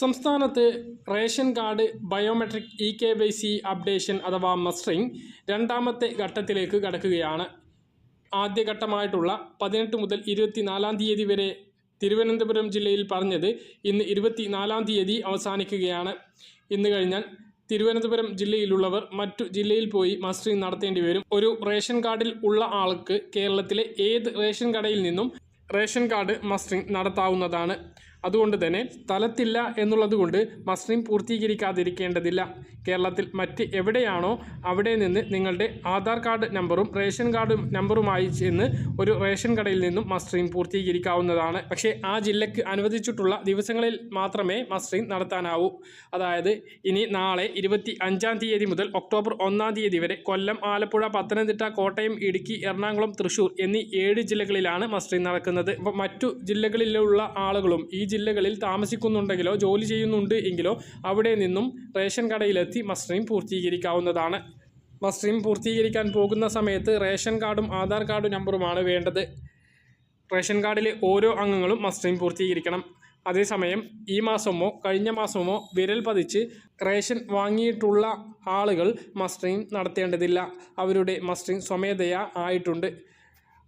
സംസ്ഥാനത്ത് ration card biometric e K Y C updation അഥവാ mustering രണ്ടാമത്തെ ഘട്ടത്തിലേക്ക് കടക്കുകയാണ്. ആദ്യഘട്ടമായിട്ടുള്ള പതിനെട്ട് മുതൽ ഇരുപത്തിനാലാം തീയതി വരെ തിരുവനന്തപുരം ജില്ലയിൽ പറഞ്ഞത് ഇന്ന് ഇരുപത്തിനാലാം തീയതി അവസാനിക്കുകയാണ്. ഇന്ന് കഴിഞ്ഞാൽ തിരുവനന്തപുരം ജില്ലയിലുള്ളവർ മറ്റു ജില്ലയിൽ പോയി മസ്റ്ററിംഗ് നടത്തേണ്ടി വരും. ഒരു റേഷൻ കാർഡിൽ ഉള്ള ആൾക്ക് കേരളത്തിലെ ഏത് റേഷൻ കടയിൽ നിന്നും റേഷൻ കാർഡ് മസ്റ്ററിംഗ് നടത്താവുന്നതാണ്. അതുകൊണ്ട് തന്നെ സ്ഥലത്തില്ല എന്നുള്ളത് കൊണ്ട് മസ്ലിം പൂർത്തീകരിക്കാതിരിക്കേണ്ടതില്ല. കേരളത്തിൽ മറ്റ് എവിടെയാണോ അവിടെ നിന്ന് നിങ്ങളുടെ ആധാർ കാർഡ് നമ്പറും റേഷൻ കാർഡ് നമ്പറുമായി ചെന്ന് ഒരു റേഷൻ കടയിൽ നിന്നും മസ്ട്രീം പൂർത്തീകരിക്കാവുന്നതാണ്. പക്ഷേ ആ ജില്ലയ്ക്ക് അനുവദിച്ചിട്ടുള്ള ദിവസങ്ങളിൽ മാത്രമേ മസ്ട്രീം നടത്താനാവൂ. അതായത് ഇനി നാളെ ഇരുപത്തി അഞ്ചാം തീയതി മുതൽ ഒക്ടോബർ ഒന്നാം തീയതി വരെ കൊല്ലം ആലപ്പുഴ പത്തനംതിട്ട കോട്ടയം ഇടുക്കി എറണാകുളം തൃശൂർ എന്നീ ഏഴ് ജില്ലകളിലാണ് മസ്ട്രീം നടക്കുന്നത്. അപ്പോൾ മറ്റു ജില്ലകളിലുള്ള ആളുകളും ഈ ജില്ലകളിൽ താമസിക്കുന്നുണ്ടെങ്കിലോ ജോലി ചെയ്യുന്നുണ്ട് എങ്കിലോ അവിടെ നിന്നും റേഷൻ കടയിലെത്തി മസ്റ്ററിംഗ് പൂർത്തീകരിക്കാവുന്നതാണ്. മസ്റ്ററിംഗ് പൂർത്തീകരിക്കാൻ പോകുന്ന സമയത്ത് റേഷൻ കാർഡും ആധാർ കാർഡും നമ്പറുമാണ് വേണ്ടത്. റേഷൻ കാർഡിലെ ഓരോ അംഗങ്ങളും മസ്റ്ററിംഗ് പൂർത്തീകരിക്കണം. അതേസമയം ഈ മാസമോ കഴിഞ്ഞ മാസമോ വിരൽ പതിച്ച് റേഷൻ വാങ്ങിയിട്ടുള്ള ആളുകൾ മസ്റ്ററിംഗ് നടത്തേണ്ടതില്ല. അവരുടെ മസ്റ്ററിംഗ് സ്വമേധയാ ആയിട്ടുണ്ട്.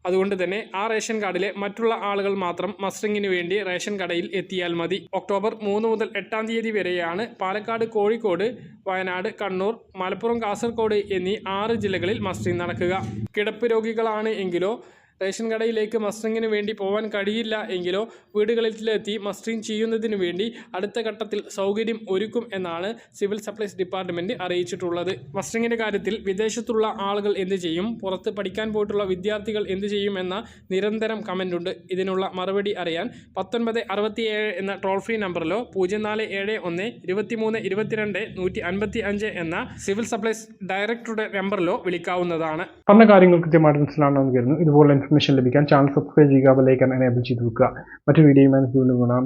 അതുകൊണ്ട് തന്നെ ആ റേഷൻ കാർഡിലെ മറ്റുള്ള ആളുകൾ മാത്രം മസ്റ്ററിങ്ങിന് വേണ്ടി റേഷൻ കടയിൽ എത്തിയാൽ മതി. ഒക്ടോബർ മൂന്ന് മുതൽ എട്ടാം തീയതി വരെയാണ് പാലക്കാട് കോഴിക്കോട് വയനാട് കണ്ണൂർ മലപ്പുറം കാസർഗോഡ് എന്നീ ആറ് ജില്ലകളിൽ മസ്റ്ററിംഗ് നടക്കുക. കിടപ്പ് രോഗികളാണ് എങ്കിലോ റേഷൻ കടയിലേക്ക് മസ്റ്ററിങ്ങിന് വേണ്ടി പോകാൻ കഴിയില്ല എങ്കിലോ വീടുകളിലെത്തി മസ്റ്ററിങ് ചെയ്യുന്നതിന് വേണ്ടി അടുത്ത ഘട്ടത്തിൽ സൗകര്യം ഒരുക്കും എന്നാണ് സിവിൽ സപ്ലൈസ് ഡിപ്പാർട്ട്മെന്റ് അറിയിച്ചിട്ടുള്ളത്. മസ്റ്ററിങ്ങിന്റെ കാര്യത്തിൽ വിദേശത്തുള്ള ആളുകൾ എന്ത് ചെയ്യും? പുറത്ത് പഠിക്കാൻ പോയിട്ടുള്ള വിദ്യാർത്ഥികൾ എന്ത് ചെയ്യും എന്ന നിരന്തരം കമന്റ് ഉണ്ട് ഇതിനുള്ള മറുപടി അറിയാൻ പത്തൊൻപത് അറുപത്തിയേഴ് എന്ന ടോൾ ഫ്രീ നമ്പറിലോ പൂജ്യം നാല് ഏഴ് ഒന്ന് ഇരുപത്തിമൂന്ന് ഇരുപത്തിരണ്ട് നൂറ്റി അൻപത്തി അഞ്ച് എന്ന സിവിൽ സപ്ലൈസ് ഡയറക്ടറുടെ നമ്പറിലോ വിളിക്കാവുന്നതാണ്. പറഞ്ഞ കാര്യങ്ങൾ കൃത്യമായിട്ട് മനസ്സിലാണെന്ന് ഇതുപോലെ ഇൻഫർമേഷൻ ലഭിക്കാൻ ചാനൽ സബ്സ്ക്രൈബ് ചെയ്യുക ബെല്ലൈക്കൺ എനേബിൾ ചെയ്ത് വെക്കുക മറ്റു വീഡിയോയുമായി വീണ്ടും കാണാം.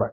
ബൈ